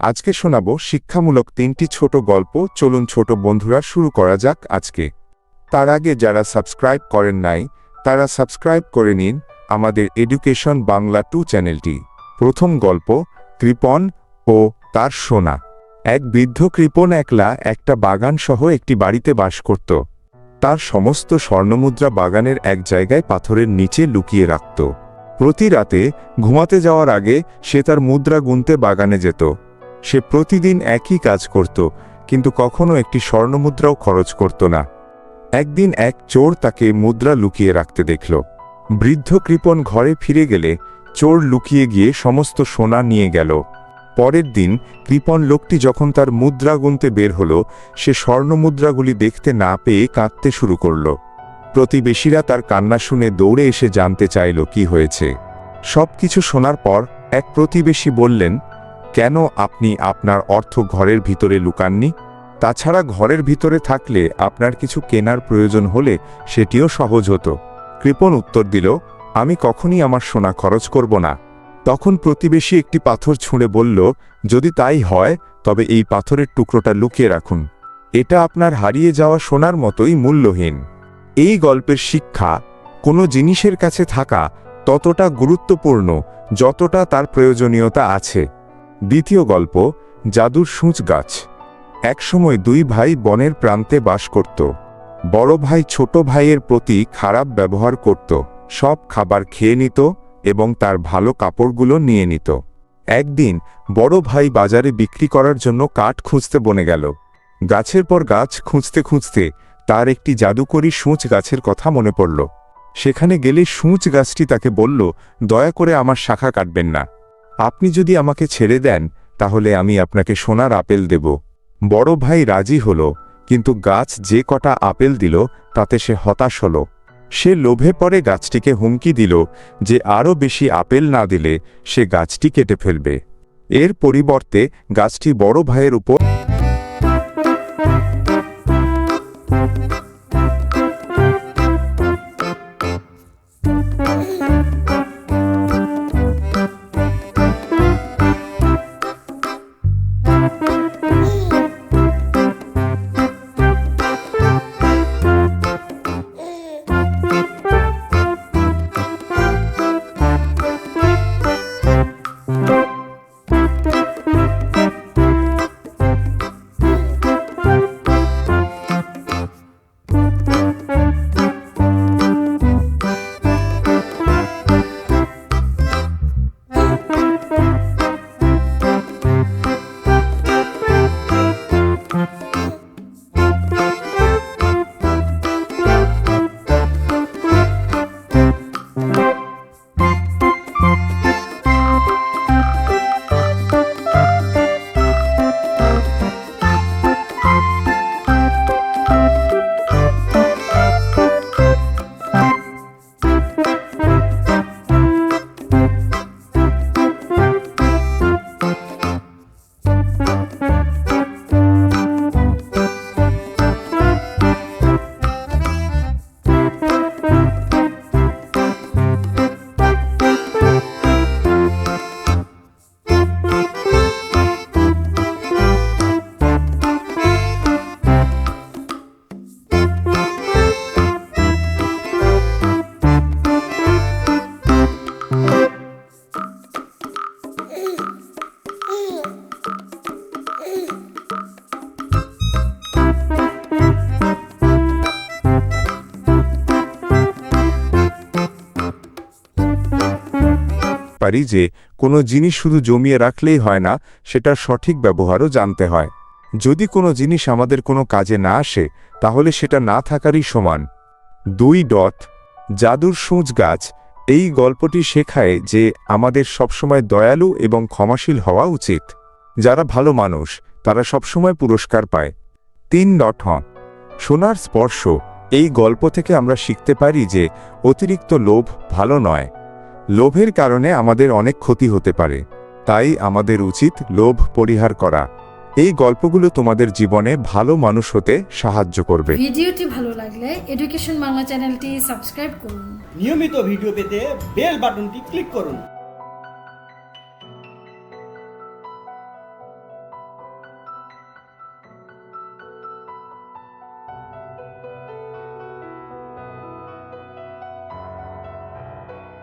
আজকে শোনাব শিক্ষামূলক তিনটি ছোট গল্প। চলুন ছোট বন্ধুরা, শুরু করা যাক আজকে। তার আগে যারা সাবস্ক্রাইব করেন নাই, তারা সাবস্ক্রাইব করে নিন আমাদের এডুকেশন বাংলা টু চ্যানেলটি। প্রথম গল্প, কৃপন ও তার সোনা। এক বৃদ্ধ কৃপন একলা একটা বাগান সহ একটি বাড়িতে বাস করত। তার সমস্ত স্বর্ণমুদ্রা বাগানের এক জায়গায় পাথরের নিচে লুকিয়ে রাখত। প্রতি রাতে ঘুমাতে যাওয়ার আগে সে তার মুদ্রা গুনতে বাগানে যেত। সে প্রতিদিন একই কাজ করত, কিন্তু কখনো একটি স্বর্ণমুদ্রাও খরচ করত না। একদিন এক চোর তাকে মুদ্রা লুকিয়ে রাখতে দেখল। বৃদ্ধ কৃপন ঘরে ফিরে গেলে চোর লুকিয়ে গিয়ে সমস্ত সোনা নিয়ে গেল। পরের দিন কৃপন লোকটি যখন তার মুদ্রা গুনতে বের হল, সে স্বর্ণমুদ্রাগুলি দেখতে না পেয়ে কাঁদতে শুরু করল। প্রতিবেশীরা তার কান্না শুনে দৌড়ে এসে জানতে চাইল, কি হয়েছে? সবকিছু শোনার পর এক প্রতিবেশী বললেন কেন আপনি আপনার অর্থ ঘরের ভিতরে লুকাননি? তাছাড়া ঘরের ভিতরে থাকলে আপনার কিছু কেনার প্রয়োজন হলে সেটিও সহজ হতো। কৃপন উত্তর দিল, আমি কখনই আমার সোনা খরচ করব না। তখন প্রতিবেশী একটি পাথর ছুঁড়ে বলল, যদি তাই হয়, তবে এই পাথরের টুকরোটা লুকিয়ে রাখুন। এটা আপনার হারিয়ে যাওয়া সোনার মতোই মূল্যহীন। এই গল্পের শিক্ষা, কোনো জিনিসের কাছে থাকা ততটা গুরুত্বপূর্ণ যতটা তার প্রয়োজনীয়তা আছে। দ্বিতীয় গল্প, জাদুর সূচ গাছ। একসময় দুই ভাই বনের প্রান্তে বাস করত। বড় ভাই ছোট ভাইয়ের প্রতি খারাপ ব্যবহার করত, সব খাবার খেয়ে নিত এবং তার ভালো কাপড়গুলো নিয়ে নিত। একদিন বড় ভাই বাজারে বিক্রি করার জন্য কাঠ খুঁজতে বনে গেল। গাছের পর গাছ খুঁজতে খুঁজতে তার একটি জাদুকরী সূচ গাছের কথা মনে পড়ল। সেখানে গেলে সূচ গাছটি তাকে বলল, দয়া করে আমার শাখা কাটবেন না। আপনি যদি আমাকে ছেড়ে দেন, তাহলে আমি আপনাকে সোনার আপেল দেব। বড় ভাই রাজি হল, কিন্তু গাছ যে কটা আপেল দিল, তাতে সে হতাশ হল। সে লোভে পরে গাছটিকে হুমকি দিল যে আরও বেশি আপেল না দিলে সে গাছটি কেটে ফেলবে। এর পরিবর্তে গাছটি বড় ভাইয়ের উপর পারি যে, কোনো জিনিস শুধু জমিয়ে রাখলেই হয় না, সেটার সঠিক ব্যবহারও জানতে হয়। যদি কোনো জিনিস আমাদের কোনো কাজে না আসে, তাহলে সেটা না থাকারই সমান। দুই ডট, জাদুর সূঁচ গাছ। এই গল্পটি শেখায় যে, আমাদের সবসময় দয়ালু এবং ক্ষমাশীল হওয়া উচিত। যারা ভালো মানুষ, তারা সবসময় পুরস্কার পায়। তিন ডট হন সোনার স্পর্শ। এই গল্প থেকে আমরা শিখতে পারি যে, অতিরিক্ত লোভ ভালো নয়। লোভের কারণে আমাদের অনেক ক্ষতি হতে পারে। তাই আমাদের উচিত লোভ পরিহার করা। এই গল্পগুলো তোমাদের জীবনে ভালো মানুষ হতে সাহায্য করবে। ভিডিওটি ভালো লাগলে এডুকেশন বাংলা চ্যানেলটি সাবস্ক্রাইব করুন। নিয়মিত ভিডিও পেতে বেল বাটনটি ক্লিক করুন।